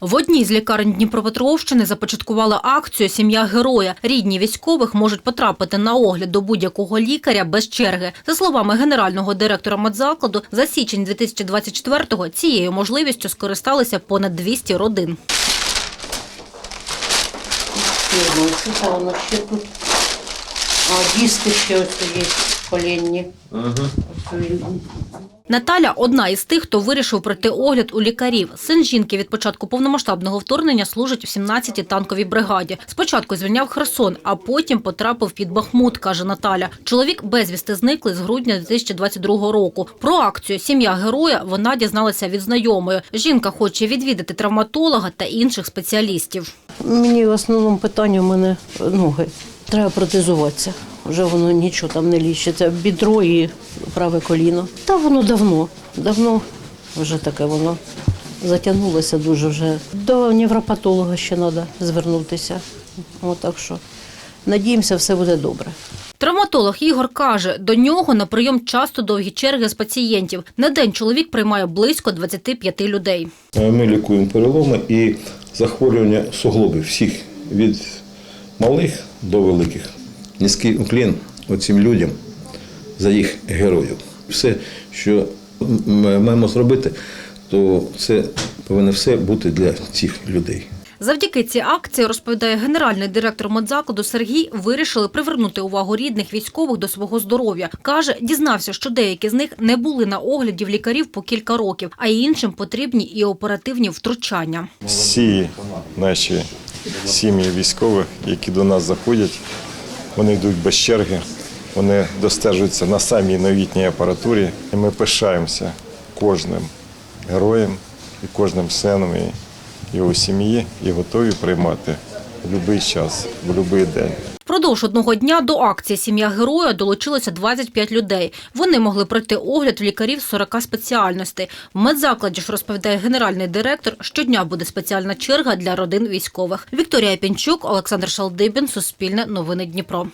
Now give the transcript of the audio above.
В одній з лікарень Дніпропетровщини започаткували акцію Сім'я героя. Рідні військових можуть потрапити на огляд до будь-якого лікаря без черги. За словами генерального директора медзакладу, за січень 2024-го цією можливістю скористалися понад 200 родин. Ну, що воно ще тут? А, диски ще ось є коленні. Ось. Наталя одна із тих, хто вирішив пройти огляд у лікарів. Син жінки від початку повномасштабного вторгнення служить у 17-й танковій бригаді. Спочатку звільняв Херсон, а потім потрапив під Бахмут, каже Наталя. Чоловік безвісти зникли з грудня 2022 року. Про акцію Сім'я героя вона дізналася від знайомої. Жінка хоче відвідати травматолога та інших спеціалістів. Мені в основному питання в мене ноги. Треба протезуватися. Вже воно нічого там не лічиться. Бідро і праве коліно. Та воно давно, давно вже таке воно затягнулося дуже вже. До невропатолога ще треба звернутися. От так що надіємося, все буде добре. Травматолог Ігор каже, до нього на прийом часто довгі черги з пацієнтів. На день чоловік приймає близько 25 людей. Е, Ми лікуємо переломи і захворювання суглобів всіх від малих до великих. Низький уклін оцим людям за їх героїв. Все, що ми маємо зробити, то це повинно все бути для цих людей. Завдяки цій акції, розповідає генеральний директор медзакладу Сергій, вирішили привернути увагу рідних військових до свого здоров'я. Каже, дізнався, що деякі з них не були на огляді в лікарів по кілька років, а іншим потрібні і оперативні втручання. Всі наші сім'ї військових, які до нас заходять, вони йдуть без черги, вони достежуються на самій новітній апаратурі. І ми пишаємося кожним героєм і кожним сином його сім'ї і готові приймати в будь-який час, в будь-який день. Впродовж одного дня до акції Сім'я героя долучилося 25 людей. Вони могли пройти огляд в лікарів 40 спеціальностей. В медзакладі ж розповідає генеральний директор. Щодня буде спеціальна черга для родин військових. Вікторія Пінчук, Олександр Шалдибін, Суспільне новини Дніпро.